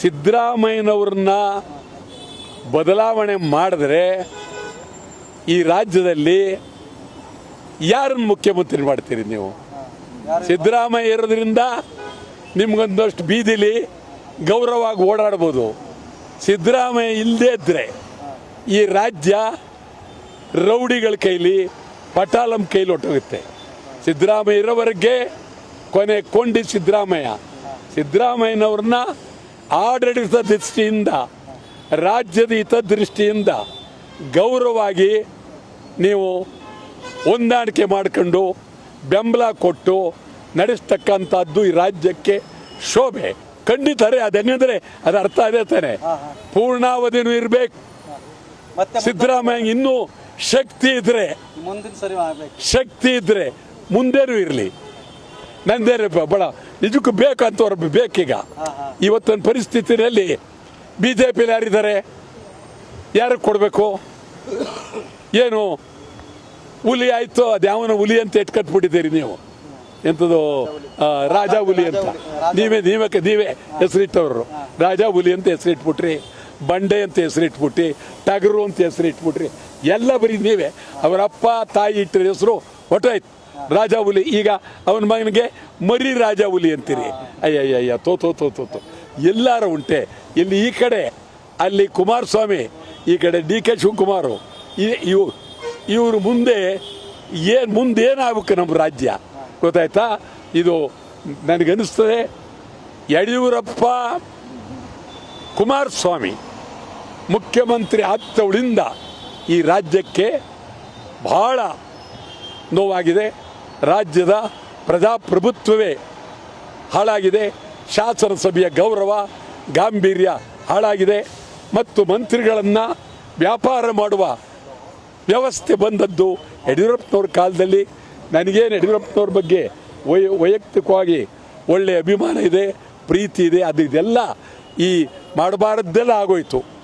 ಸಿದ್ದರಾಮಯ್ಯನವ್ರನ್ನ ಬದಲಾವಣೆ ಮಾಡಿದ್ರೆ ಈ ರಾಜ್ಯದಲ್ಲಿ ಯಾರನ್ನು ಮುಖ್ಯಮಂತ್ರಿ ಮಾಡ್ತೀರಿ ನೀವು? ಸಿದ್ದರಾಮಯ್ಯ ಇರೋದ್ರಿಂದ ನಿಮ್ಗೊಂದಷ್ಟು ಬೀದಿಲಿ ಗೌರವವಾಗಿ ಓಡಾಡ್ಬೋದು. ಸಿದ್ದರಾಮಯ್ಯ ಇಲ್ಲದೇ ಇದ್ದರೆ ಈ ರಾಜ್ಯ ರೌಡಿಗಳ ಕೈಲಿ ಪಟಾಲಂ ಕೈಲಿ ಹೊಟ್ಟೋಗುತ್ತೆ. ಸಿದ್ದರಾಮಯ್ಯ ಇರೋವರೆಗೆ ಕೊನೆ ಕೊಂಡಿ ಸಿದ್ದರಾಮಯ್ಯ. ಸಿದ್ದರಾಮಯ್ಯನವ್ರನ್ನ ಆಡಳಿತ ದೃಷ್ಟಿಯಿಂದ ರಾಜ್ಯದ ಹಿತದೃಷ್ಟಿಯಿಂದ ಗೌರವವಾಗಿ ನೀವು ಹೊಂದಾಣಿಕೆ ಮಾಡ್ಕೊಂಡು ಬೆಂಬಲ ಕೊಟ್ಟು ನಡೆಸ್ತಕ್ಕಂಥದ್ದು ಈ ರಾಜ್ಯಕ್ಕೆ ಶೋಭೆ. ಖಂಡಿತ ರೀ ಅದೇನೆಂದರೆ ಅದು ಅರ್ಥ ಅದೇ ತಾನೆ. ಪೂರ್ಣಾವಧಿನೂ ಇರಬೇಕು. ಮತ್ತೆ ಸಿದ್ದರಾಮಯ್ಯ ಇನ್ನೂ ಶಕ್ತಿ ಇದ್ರೆ ಮುಂದಿನ ಸರಿ ಆಗ್ಬೇಕು. ಶಕ್ತಿ ಇದ್ರೆ ಮುಂದೇನೂ ಇರಲಿ. ನಂದೇ ಬಳ ನಿಜಕ್ಕೂ ಬೇಕು ಅಂತವ್ರು ಬೇಕೀಗ. ಇವತ್ತಿನ ಪರಿಸ್ಥಿತಿಯಲ್ಲಿ ಬಿ ಜೆ ಪಿಲಿ ಯಾರಿದ್ದಾರೆ? ಯಾರಿಗೆ ಕೊಡಬೇಕು? ಏನು? ಹುಲಿ ಆಯಿತು ಅದ್ಯಾವನ ಹುಲಿ ಅಂತ ಇಟ್ಕಟ್ಬಿಟ್ಟಿದ್ದೀರಿ ನೀವು. ಎಂಥದ್ದು ರಾಜ ಹುಲಿ ಅಂತ. ನೀವೇ ನೀವೇ ನೀವೇ ಹೆಸರಿಟ್ಟವರು. ರಾಜ ಹುಲಿ ಅಂತ ಹೆಸರಿಟ್ಬಿಟ್ರಿ, ಬಂಡೆ ಅಂತ ಹೆಸರಿಟ್ಬಿಟ್ರಿ, ಟಗರು ಅಂತ ಹೆಸರಿಟ್ಬಿಟ್ರಿ, ಎಲ್ಲ ಬರೀ ನೀವೇ. ಅವರ ಅಪ್ಪ ತಾಯಿ ಇಟ್ಟಿರೋ ಹೆಸರು ಹೊಟ್ಟೋಯ್ತು ರಾಜ ಹುಲಿ ಈಗ ಅವನ ಮಗನಿಗೆ ಮರಿ ರಾಜ ಹುಲಿ ಅಂತೀರಿ ಅಯ್ಯಯ್ಯ ತೋ ತೋ ತೋ ತೋ ಎಲ್ಲಾರ ಉಂಟೆ. ಇಲ್ಲಿ ಈ ಕಡೆ ಅಲ್ಲಿ ಕುಮಾರಸ್ವಾಮಿ, ಈ ಕಡೆ ಡಿ ಕೆ ಶಿವಕುಮಾರು ಇವು, ಇವರು ಮುಂದೆ ಏನು ಮುಂದೇನಾಗಬೇಕು ನಮ್ಮ ರಾಜ್ಯ? ಗೊತ್ತಾಯ್ತಾ? ಇದು ನನಗನ್ನಿಸ್ತದೆ, ಯಡಿಯೂರಪ್ಪ ಕುಮಾರಸ್ವಾಮಿ ಮುಖ್ಯಮಂತ್ರಿ ಆಗ್ತವಳಿಂದ ಈ ರಾಜ್ಯಕ್ಕೆ ಬಹಳ ನೋವಾಗಿದೆ. ರಾಜ್ಯದ ಪ್ರಜಾಪ್ರಭುತ್ವವೇ ಹಾಳಾಗಿದೆ. ಶಾಸನಸಭೆಯ ಗೌರವ, ಗಾಂಭೀರ್ಯ ಹಾಳಾಗಿದೆ. ಮತ್ತು ಮಂತ್ರಿಗಳನ್ನು ವ್ಯಾಪಾರ ಮಾಡುವ ವ್ಯವಸ್ಥೆ ಬಂದದ್ದು ಯಡಿಯೂರಪ್ಪನವ್ರ ಕಾಲದಲ್ಲಿ. ನನಗೇನು ಯಡಿಯೂರಪ್ಪನವ್ರ ಬಗ್ಗೆ ವೈ, ವೈಯಕ್ತಿಕವಾಗಿ ಒಳ್ಳೆಯ ಅಭಿಮಾನ ಇದೆ, ಪ್ರೀತಿ ಇದೆ, ಅದು ಇದೆಲ್ಲ ಈ ಮಾಡಬಾರದ್ದೆಲ್ಲ ಆಗೋಯ್ತು.